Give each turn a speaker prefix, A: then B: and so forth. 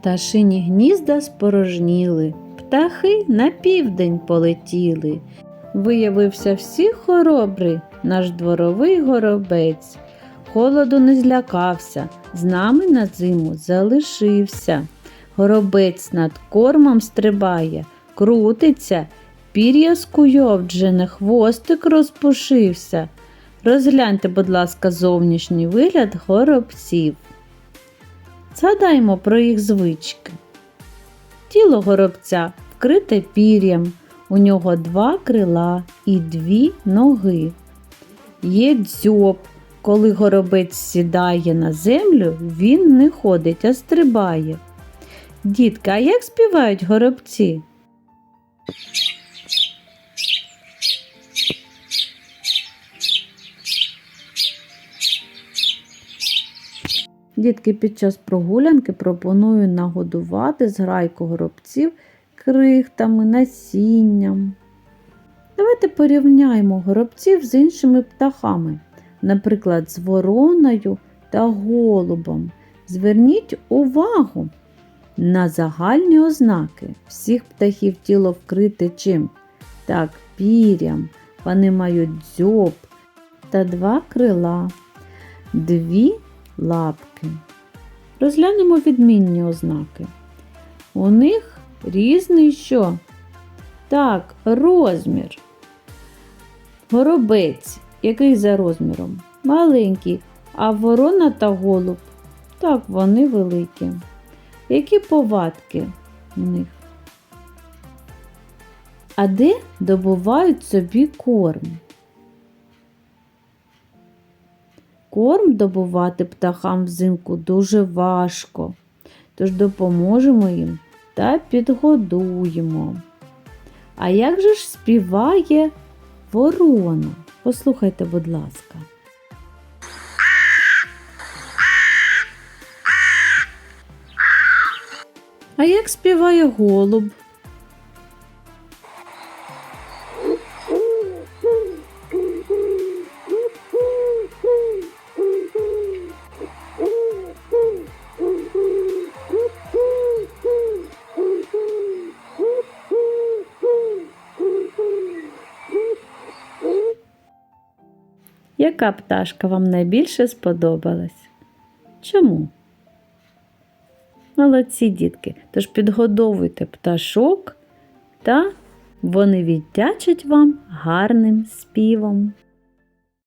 A: Пташині гнізда спорожніли, птахи на південь полетіли. Виявився всіх хоробрий наш дворовий горобець. Холоду не злякався, з нами на зиму залишився. Горобець над кормом стрибає, крутиться, пір'я скуйовджене, хвостик розпушився. Розгляньте, будь ласка, зовнішній вигляд горобців. Згадаймо про їх звички. Тіло горобця вкрите пір'ям, у нього два крила і дві ноги. Є дзьоб. Коли горобець сідає на землю, він не ходить, а стрибає. Дітка, а як співають горобці? Дітки під час прогулянки пропоную нагодувати зграйку горобців крихтами, насінням. Давайте порівняємо горобців з іншими птахами, наприклад, з вороною та голубом. Зверніть увагу на загальні ознаки. Всіх птахів тіло вкрите чим? Так, пір'ям. Вони мають дзьоб та два крила, дві лапки. Розглянемо відмінні ознаки. У них різний що? Так, розмір. Горобець, який за розміром? Маленький, а ворона та голуб. Так, вони великі. Які повадки в них? А де добувають собі корм? Корм добувати птахам взимку дуже важко, тож допоможемо їм та підгодуємо. А як же ж співає ворона? Послухайте, будь ласка. А як співає голуб? Яка пташка вам найбільше сподобалась? Чому? Молодці дітки, тож підгодовуйте пташок та вони віддячать вам гарним співом.